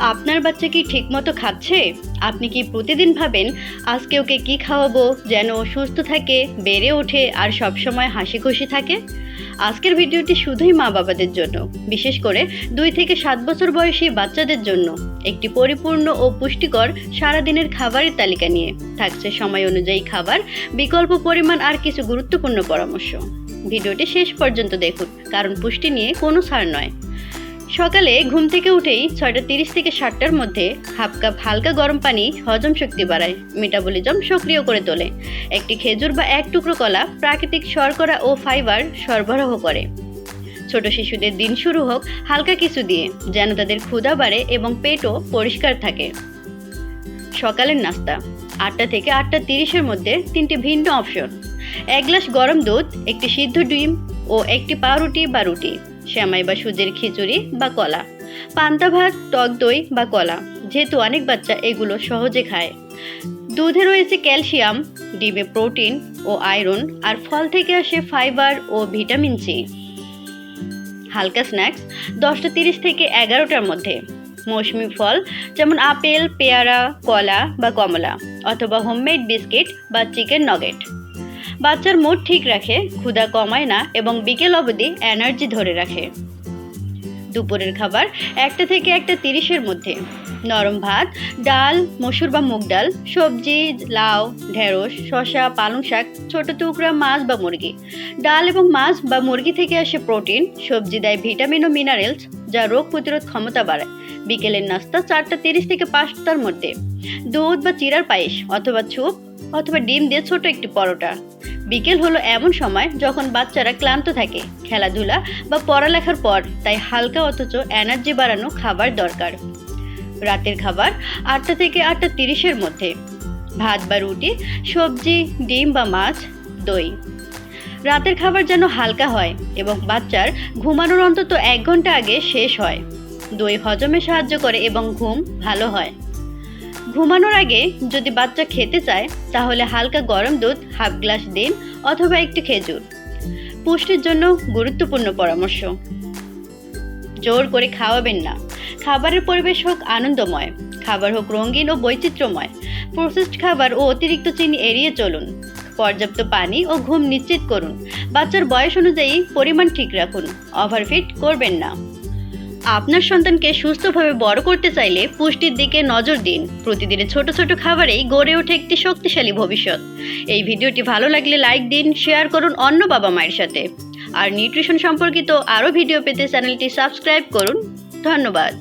আপনার বাচ্চা কি ঠিকমতো খাচ্ছে? আপনি কি প্রতিদিন ভাবেন, আজকে ওকে কি খাওয়াবো যেন সুস্থ থাকে, বেড়ে ওঠে আর সবসময় হাসি খুশি থাকে? আজকের ভিডিওটি শুধুই মা বাবাদের জন্য, বিশেষ করে দুই থেকে সাত বছর বয়সী বাচ্চাদের জন্য। একটি পরিপূর্ণ ও পুষ্টিকর সারাদিনের খাবারের তালিকা নিয়ে। থাকছে সময় অনুযায়ী খাবার, বিকল্প পরিমাণ আর কিছু গুরুত্বপূর্ণ পরামর্শ। ভিডিওটি শেষ পর্যন্ত দেখুন, কারণ পুষ্টি নিয়ে কোনো ছাড় নয়। সকালে ঘুম থেকে উঠেই ছয়টা তিরিশ থেকে সাতটার মধ্যে হাফ কাপ হালকা গরম পানি হজম শক্তি বাড়ায় মেটাবলিজম সক্রিয় করে তোলে। একটি খেজুর বা এক টুকরো কলা প্রাকৃতিক শর্করা ও ফাইবার সরবরাহ করে। ছোট শিশুদের দিন শুরু হোক হালকা কিছু দিয়ে, যেন তাদের ক্ষুধা বাড়ে এবং পেটও পরিষ্কার থাকে। সকালের নাস্তা, আটটা থেকে আটটা তিরিশের মধ্যে তিনটি ভিন্ন অপশন এক গ্লাস গরম দুধ, একটি সিদ্ধ ডিম ও একটি পাউরুটি বা রুটি। শ্যামাই বা সুজির খিচুড়ি বা কলা। পান্তা ভাত, টক দই বা কলা। যেহেতু অনেক বাচ্চা এগুলো সহজে খায়। দুধে রয়েছে ক্যালসিয়াম, ডিমে প্রোটিন ও আয়রন, আর ফল থেকে আসে ফাইবার ও ভিটামিন সি। হালকা স্ন্যাক্স দশটা তিরিশ থেকে এগারোটার মধ্যে। মৌসুমি ফল যেমন আপেল, পেয়ারা, কলা বা কমলা, অথবা হোমমেড বিস্কিট বা চিকেন নগেট। বাচ্চার মুড ঠিক রাখে, ক্ষুধা কমায় না এবং বিকেল অবধি এনার্জি ধরে রাখে। দুপুরের খাবার একটা থেকে একটা তিরিশের মধ্যে। নরম ভাত, ডাল, মসুর বা মুগ ডাল, সবজি, লাউ, ঢেঁড়স, শসা, পালং শাক, ছোট টুকরা মাছ বা মুরগি। ডাল এবং মাছ বা মুরগি থেকে আসে প্রোটিন, সবজি দেয় ভিটামিন ও মিনারেলস যা রোগ প্রতিরোধ ক্ষমতা বাড়ায়। বিকেলের নাস্তা চারটা তিরিশ থেকে পাঁচটার মধ্যে। দুধ বা চিরার পায়েস অথবা ছুপ অথবা ডিম দিয়ে ছোট একটি পরোটা। বিকেল হলো এমন সময় যখন বাচ্চারা ক্লান্ত থাকে, খেলাধুলা বা পড়ালেখার পর, তাই হালকা অথচ এনার্জি বাড়ানো খাবার দরকার। রাতের খাবার আটটা থেকে আটটা তিরিশের মধ্যে। ভাত বা রুটি, সবজি, ডিম বা মাছ, দই। রাতের খাবার যেন হালকা হয় এবং বাচ্চার ঘুমানোর অন্তত এক ঘণ্টা আগে শেষ হয়। দই হজমে সাহায্য করে এবং ঘুম ভালো হয়। ঘুমানোর আগে যদি বাচ্চা খেতে চায়, তাহলে হালকা গরম দুধ, হাফ গ্লাস দিন অথবা একটি খেজুর। পুষ্টির জন্য গুরুত্বপূর্ণ পরামর্শ। জোর করে খাওয়াবেন না। খাবারের পরিবেশ হোক আনন্দময়, খাবার হোক রঙিন ও বৈচিত্র্যময়। প্রসেসড খাবার ও অতিরিক্ত চিনি এড়িয়ে চলুন। পর্যাপ্ত পানি ও ঘুম নিশ্চিত করুন। বাচ্চার বয়স অনুযায়ী পরিমাণ ঠিক রাখুন। ওভারফিট করবেন না। আপনার সন্তানকে সুস্থভাবে বড় করতে চাইলে পুষ্টির দিকে নজর দিন। প্রতিদিনের ছোট ছোট খাবারেই গড়ে ওঠে একটি শক্তিশালী ভবিষ্যৎ। এই ভিডিওটি ভালো লাগলে লাইক দিন, শেয়ার করুন অন্য বাবা মায়ের সাথে। আর নিউট্রিশন সম্পর্কিত আরও ভিডিও পেতে চ্যানেলটি সাবস্ক্রাইব করুন। ধন্যবাদ।